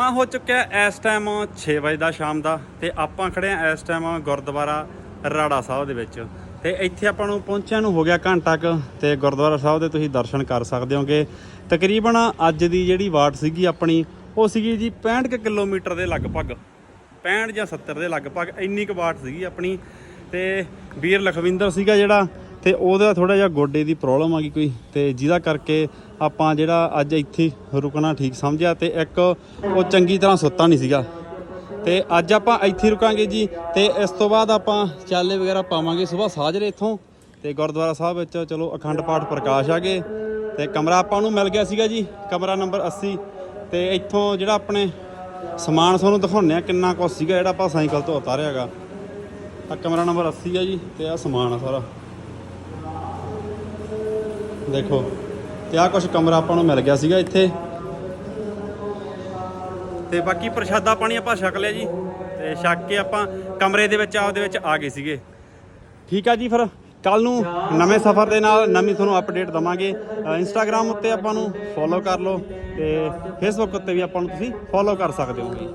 ਆ ਹੋ ਚੁੱਕਿਆ ਇਸ ਟਾਈਮ 6 ਵਜੇ ਦਾ ਸ਼ਾਮ ਦਾ ਤੇ ਆਪਾਂ ਖੜੇ ਆ ਇਸ ਟਾਈਮ ਗੁਰਦੁਆਰਾ ਰਾੜਾ ਸਾਹਿਬ ਦੇ ਵਿੱਚ। ਤੇ ਇੱਥੇ ਆਪਾਂ ਨੂੰ ਪਹੁੰਚਿਆ ਨੂੰ ਹੋ ਗਿਆ ਘੰਟਾ ਕੁ ਤੇ ਗੁਰਦੁਆਰਾ ਸਾਹਿਬ ਦੇ ਤੁਸੀਂ ਦਰਸ਼ਨ ਕਰ ਸਕਦੇ ਹੋਗੇ। ਤਕਰੀਬਨ ਅੱਜ ਦੀ ਜਿਹੜੀ ਵਾਟ ਸੀਗੀ ਆਪਣੀ, ਉਹ ਸੀਗੀ ਜੀ 65 ਕੁ ਕਿਲੋਮੀਟਰ ਦੇ ਲਗਭਗ 65 ਜਾਂ 70 ਦੇ ਲਗਭਗ ਇੰਨੀ ਕੁ ਵਾਟ ਸੀਗੀ ਆਪਣੀ। ਤੇ ਵੀਰ ਲਖਵਿੰਦਰ ਸੀਗਾ ਜਿਹੜਾ ਤੇ ਉਹਦਾ ਥੋੜਾ ਜਿਹਾ ਗੋਡੇ ਦੀ ਪ੍ਰੋਬਲਮ ਆ ਗਈ ਕੋਈ ਤੇ ਜਿਹਦਾ ਕਰਕੇ ਆਪਾਂ ਜਿਹੜਾ ਅੱਜ ਇੱਥੇ ਰੁਕਣਾ ਠੀਕ ਸਮਝਿਆ ਤੇ ਇੱਕ ਉਹ ਚੰਗੀ ਤਰ੍ਹਾਂ ਸੁੱਤਾ ਨਹੀਂ ਸੀਗਾ। ਤੇ ਅੱਜ ਆਪਾਂ ਇੱਥੇ ਰੁਕਾਂਗੇ ਜੀ ਤੇ ਇਸ ਤੋਂ ਬਾਅਦ ਆਪਾਂ ਚਾਲੇ ਵਗੈਰਾ ਪਾਵਾਂਗੇ ਸਵੇਰ ਸਾਜਰੇ ਇੱਥੋਂ। ਤੇ ਗੁਰਦੁਆਰਾ ਸਾਹਿਬ ਵਿੱਚ ਚਲੋ ਅਖੰਡ ਪਾਠ ਪ੍ਰਕਾਸ਼ ਆ ਗਏ। ਤੇ ਕਮਰਾ ਆਪਾਂ ਨੂੰ ਮਿਲ ਗਿਆ ਸੀਗਾ ਜੀ, ਕਮਰਾ ਨੰਬਰ 80 ਤੇ ਇੱਥੋਂ ਜਿਹੜਾ ਆਪਣੇ ਸਮਾਨ ਤੁਹਾਨੂੰ ਦਿਖਾਉਂਦੇ ਆ ਕਿੰਨਾ ਕੁ ਸੀਗਾ ਜਿਹੜਾ ਆਪਾਂ ਸਾਈਕਲ ਤੋਂ ਉਤਾਰਿਆਗਾ ਆ ਕਮਰਾ ਨੰਬਰ 80 ਆ ਜੀ ਤੇ ਆ ਸਮਾਨ ਆ ਸਾਰਾ। ਦੇਖੋ। ਤੇ ਆ ਕੁਝ ਕਮਰਾ ਆਪਾਂ ਨੂੰ ਮਿਲ ਗਿਆ ਸੀਗਾ ਇੱਥੇ। ਤੇ ਬਾਕੀ ਪ੍ਰਸ਼ਾਦਾ ਪਾਣੀ ਆਪਾਂ ਛਕ ਲਿਆ ਜੀ। ਤੇ ਛਕ ਕੇ ਆਪਾਂ ਕਮਰੇ ਦੇ ਵਿੱਚ, ਆਪਦੇ ਵਿੱਚ ਆ ਗਏ ਸੀਗੇ। ਠੀਕ ਆ ਜੀ ਫਿਰ। ਕੱਲ ਨੂੰ ਨਵੇਂ ਸਫ਼ਰ ਦੇ ਨਾਲ ਨਵੀਂ ਤੁਹਾਨੂੰ ਅਪਡੇਟ ਦਵਾਂਗੇ। ਇੰਸਟਾਗ੍ਰam ਉੱਤੇ ਆਪਾਂ ਨੂੰ ਫੋਲੋ ਕਰ ਲਓ ਤੇ ਫੇਸਬੁੱਕ ਉੱਤੇ ਵੀ ਆਪਾਂ ਨੂੰ ਤੁਸੀਂ ਫੋਲੋ ਕਰ ਸਕਦੇ ਹੋਗੇ